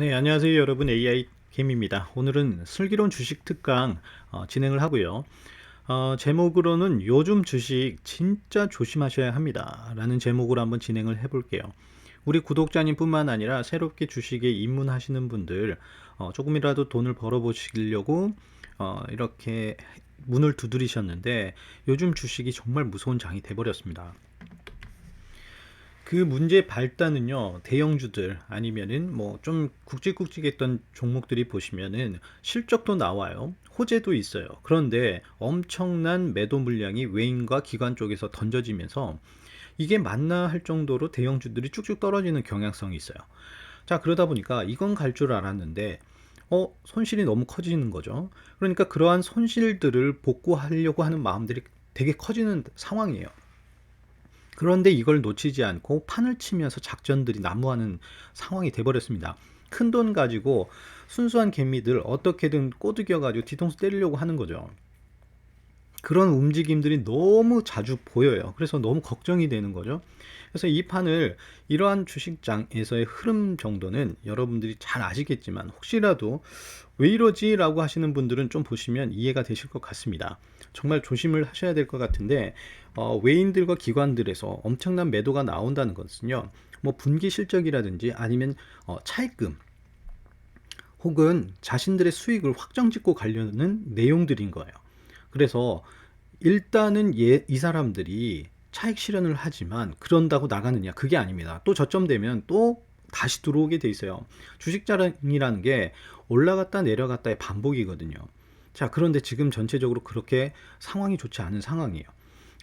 네, 안녕하세요 여러분 AI 캠입니다. 오늘은 슬기로운 주식 특강 어, 진행을 하고요. 어, 제목으로는 요즘 주식 진짜 조심하셔야 합니다. 라는 제목으로 한번 진행을 해볼게요. 우리 구독자님 뿐만 아니라 새롭게 주식에 입문하시는 분들 어, 조금이라도 돈을 벌어보시려고 어, 이렇게 문을 두드리셨는데 요즘 주식이 정말 무서운 장이 돼버렸습니다. 그 문제의 발단은요, 대형주들 아니면은 뭐 좀 굵직굵직했던 종목들이 보시면은 실적도 나와요. 호재도 있어요. 그런데 엄청난 매도 물량이 외인과 기관 쪽에서 던져지면서 이게 맞나 할 정도로 대형주들이 쭉쭉 떨어지는 경향성이 있어요. 자, 그러다 보니까 이건 갈 줄 알았는데 어, 손실이 너무 커지는 거죠. 그러니까 그러한 손실들을 복구하려고 하는 마음들이 되게 커지는 상황이에요. 그런데 이걸 놓치지 않고 판을 치면서 작전들이 난무하는 상황이 돼버렸습니다. 큰 돈 가지고 순수한 개미들 어떻게든 꼬드겨 가지고 뒤통수 때리려고 하는 거죠. 그런 움직임들이 너무 자주 보여요. 그래서 너무 걱정이 되는 거죠. 그래서 이 판을 이러한 주식장에서의 흐름 정도는 여러분들이 잘 아시겠지만 혹시라도 왜 이러지? 라고 하시는 분들은 좀 보시면 이해가 되실 것 같습니다. 정말 조심을 하셔야 될 것 같은데 어, 외인들과 기관들에서 엄청난 매도가 나온다는 것은요. 뭐 분기 실적이라든지 아니면 어, 차입금 혹은 자신들의 수익을 확정 짓고 가려는 내용들인 거예요. 그래서 일단은 예, 이 사람들이 차익 실현을 하지만 그런다고 나가느냐 그게 아닙니다. 또 저점 되면 또 다시 들어오게 돼 있어요. 주식 자랑이라는 게 올라갔다 내려갔다의 반복이거든요. 자, 그런데 지금 전체적으로 그렇게 상황이 좋지 않은 상황이에요.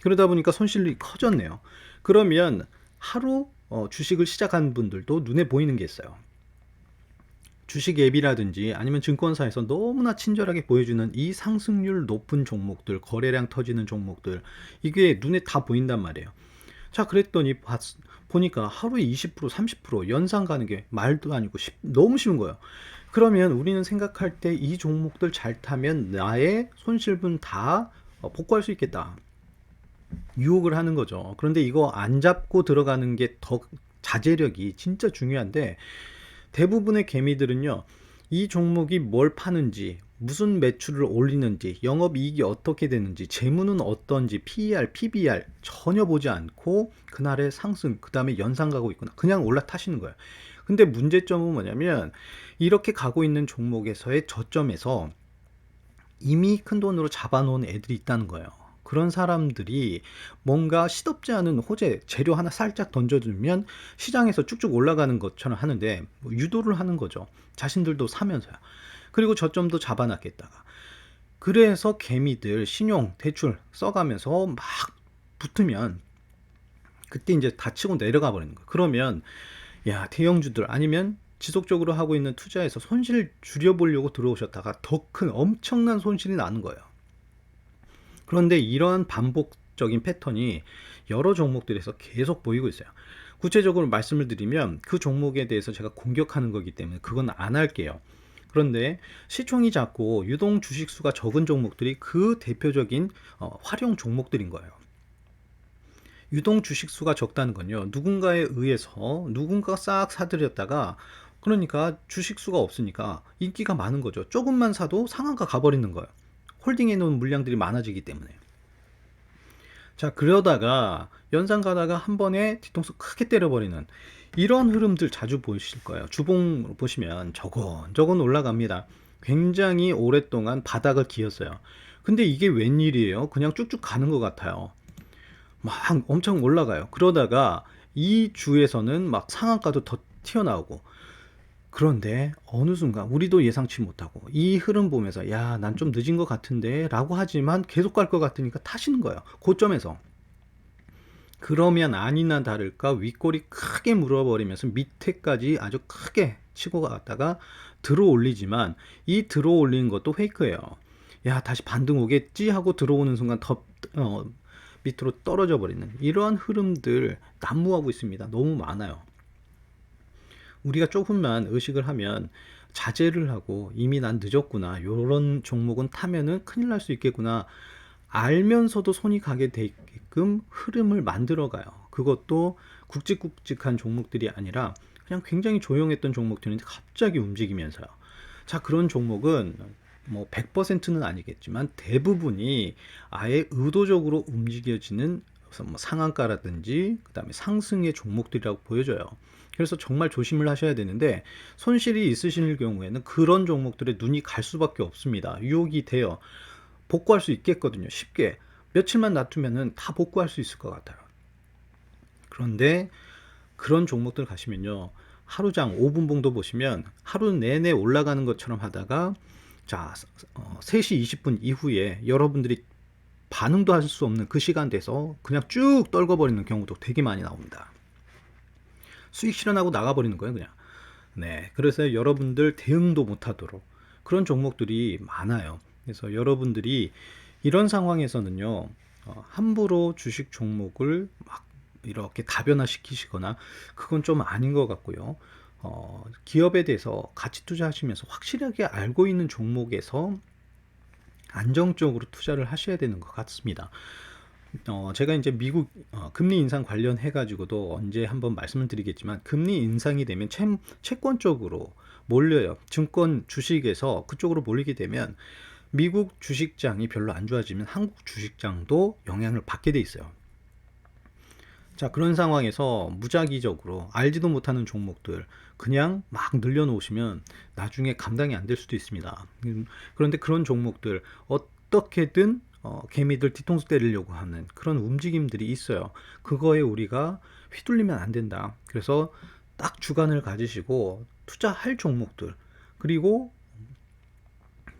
그러다 보니까 손실이 커졌네요. 그러면 하루 어, 주식을 시작한 분들도 눈에 보이는 게 있어요. 주식 앱이라든지 아니면 증권사에서 너무나 친절하게 보여주는 이 상승률 높은 종목들, 거래량 터지는 종목들, 이게 눈에 다 보인단 말이에요. 자, 그랬더니 봤, 보니까 하루에 20%, 30% 연상 가는 게 말도 아니고 쉽, 너무 쉬운 거예요. 그러면 우리는 생각할 때 이 종목들 잘 타면 나의 손실분 다 어, 복구할 수 있겠다. 유혹을 하는 거죠. 그런데 이거 안 잡고 들어가는 게 더 자제력이 진짜 중요한데 대부분의 개미들은요. 이 종목이 뭘 파는지, 무슨 매출을 올리는지, 영업 이익이 어떻게 되는지, 재무는 어떤지, PER, PBR 전혀 보지 않고 그날의 상승, 그 다음에 연상 가고 있구나. 그냥 올라타시는 거예요. 근데 문제점은 뭐냐면 이렇게 가고 있는 종목에서의 저점에서 이미 큰 돈으로 잡아놓은 애들이 있다는 거예요. 그런 사람들이 뭔가 시덥지 않은 호재 재료 하나 살짝 던져주면 시장에서 쭉쭉 올라가는 것처럼 하는데 뭐 유도를 하는 거죠. 자신들도 사면서요. 그리고 저점도 잡아놨겠다가. 그래서 개미들 신용 대출 써가면서 막 붙으면 그때 이제 다치고 내려가 버리는 거예요. 그러면 야 대형주들 아니면 지속적으로 하고 있는 투자에서 손실 줄여보려고 들어오셨다가 더 큰 엄청난 손실이 나는 거예요. 그런데 이러한 반복적인 패턴이 여러 종목들에서 계속 보이고 있어요. 구체적으로 말씀을 드리면 그 종목에 대해서 제가 공격하는 거기 때문에 그건 안 할게요. 그런데 시총이 작고 유동 주식수가 적은 종목들이 그 대표적인 어, 활용 종목들인 거예요. 유동 주식수가 적다는 건요. 누군가에 의해서 누군가가 싹 사들였다가 그러니까 주식수가 없으니까 인기가 많은 거죠. 조금만 사도 상한가 가버리는 거예요. 홀딩해 놓은 물량들이 많아지기 때문에. 자, 그러다가 연상 가다가 한 번에 뒤통수 크게 때려버리는 이런 흐름들 자주 보실 거예요. 주봉 보시면 저건 저건 올라갑니다. 굉장히 오랫동안 바닥을 기었어요. 근데 이게 웬일이에요? 그냥 쭉쭉 가는 것 같아요. 막 엄청 올라가요. 그러다가 이 주에서는 막 상한가도 더 튀어나오고 그런데 어느 순간 우리도 예상치 못하고 이 흐름 보면서 야, 난 좀 늦은 것 같은데 라고 하지만 계속 갈 것 같으니까 타시는 거예요. 고점에서. 그러면 아니나 다를까 윗골이 크게 물어버리면서 밑에까지 아주 크게 치고 갔다가 들어 올리지만 이 들어 올리는 것도 페이크예요. 야, 다시 반등 오겠지 하고 들어오는 순간 더 어, 밑으로 떨어져 버리는 이러한 흐름들 난무하고 있습니다. 너무 많아요. 우리가 조금만 의식을 하면 자제를 하고 이미 난 늦었구나. 요런 종목은 타면은 큰일 날 수 있겠구나. 알면서도 손이 가게 되게끔 흐름을 만들어 가요. 그것도 굵직굵직한 종목들이 아니라 그냥 굉장히 조용했던 종목들인데 갑자기 움직이면서요. 자, 그런 종목은 뭐 100%는 아니겠지만 대부분이 아예 의도적으로 움직여지는 뭐 상한가라든지 그다음에 상승의 종목들이라고 보여져요. 그래서 정말 조심을 하셔야 되는데 손실이 있으실 경우에는 그런 종목들에 눈이 갈 수밖에 없습니다. 유혹이 돼요. 복구할 수 있겠거든요. 쉽게 며칠만 놔두면은 다 복구할 수 있을 것 같아요. 그런데 그런 종목들 가시면요. 하루장 5분 봉도 보시면 하루 내내 올라가는 것처럼 하다가 자, 어, 3시 20분 이후에 여러분들이 반응도 할 수 없는 그 시간 돼서 그냥 쭉 떨궈버리는 경우도 되게 많이 나옵니다. 수익 실현하고 나가버리는 거예요, 그냥. 네. 그래서 여러분들 대응도 못하도록 그런 종목들이 많아요. 그래서 여러분들이 이런 상황에서는요, 어, 함부로 주식 종목을 막 이렇게 다변화 시키시거나 그건 좀 아닌 것 같고요. 어, 기업에 대해서 가치 투자하시면서 확실하게 알고 있는 종목에서 안정적으로 투자를 하셔야 되는 것 같습니다. 어, 제가 이제 미국 어, 금리 인상 관련해 가지고도 언제 한번 말씀을 드리겠지만 금리 인상이 되면 채, 채권 쪽으로 몰려요. 증권 주식에서 그쪽으로 몰리게 되면 미국 주식장이 별로 안 좋아지면 한국 주식장도 영향을 받게 돼 있어요. 자, 그런 상황에서 무작위적으로 알지도 못하는 종목들 그냥 막 늘려놓으시면 나중에 감당이 안 될 수도 있습니다. 음, 그런데 그런 종목들 어떻게든 어, 개미들 뒤통수 때리려고 하는 그런 움직임들이 있어요. 그거에 우리가 휘둘리면 안 된다. 그래서 딱 주관을 가지시고 투자할 종목들 그리고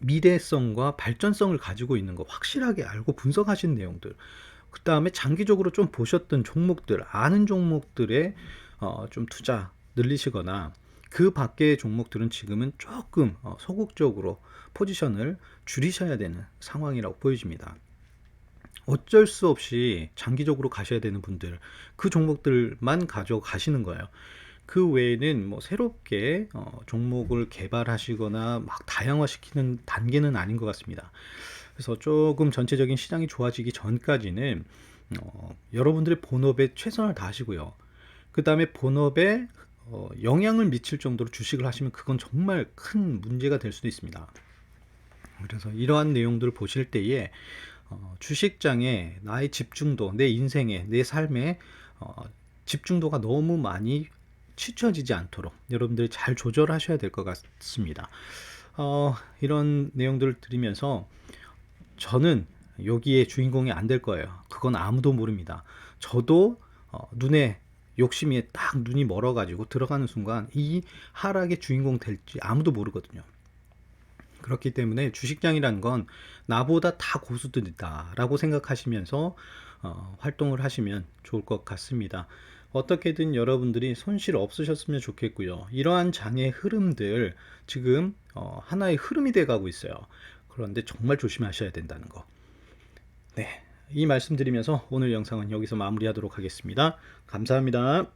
미래성과 발전성을 가지고 있는 거 확실하게 알고 분석하신 내용들 그 다음에 장기적으로 좀 보셨던 종목들 아는 종목들에 어, 좀 투자 늘리시거나 그 밖의 종목들은 지금은 조금 어, 소극적으로 포지션을 줄이셔야 되는 상황이라고 보여집니다. 어쩔 수 없이 장기적으로 가셔야 되는 분들 그 종목들만 가져가시는 거예요. 그 외에는 뭐 새롭게 어, 종목을 개발하시거나 막 다양화시키는 단계는 아닌 것 같습니다. 그래서 조금 전체적인 시장이 좋아지기 전까지는 어, 여러분들의 본업에 최선을 다하시고요. 그 다음에 본업에 어, 영향을 미칠 정도로 주식을 하시면 그건 정말 큰 문제가 될 수도 있습니다. 그래서 이러한 내용들을 보실 때에 어, 주식장에 나의 집중도, 내 인생에, 내 삶에 어, 집중도가 너무 많이 치쳐지지 않도록 여러분들이 잘 조절하셔야 될 것 같습니다. 어, 이런 내용들을 드리면서 저는 여기에 주인공이 안 될 거예요. 그건 아무도 모릅니다. 저도 어, 눈에 욕심이 딱 눈이 멀어가지고 들어가는 순간 이 하락의 주인공 될지 아무도 모르거든요. 그렇기 때문에 주식장이라는 건 나보다 다 고수들이다라고 생각하시면서 어, 활동을 하시면 좋을 것 같습니다. 어떻게든 여러분들이 손실 없으셨으면 좋겠고요. 이러한 장의 흐름들 지금 어, 하나의 흐름이 돼 가고 있어요. 그런데 정말 조심하셔야 된다는 거. 네. 이 말씀 드리면서 오늘 영상은 여기서 마무리하도록 하겠습니다. 감사합니다.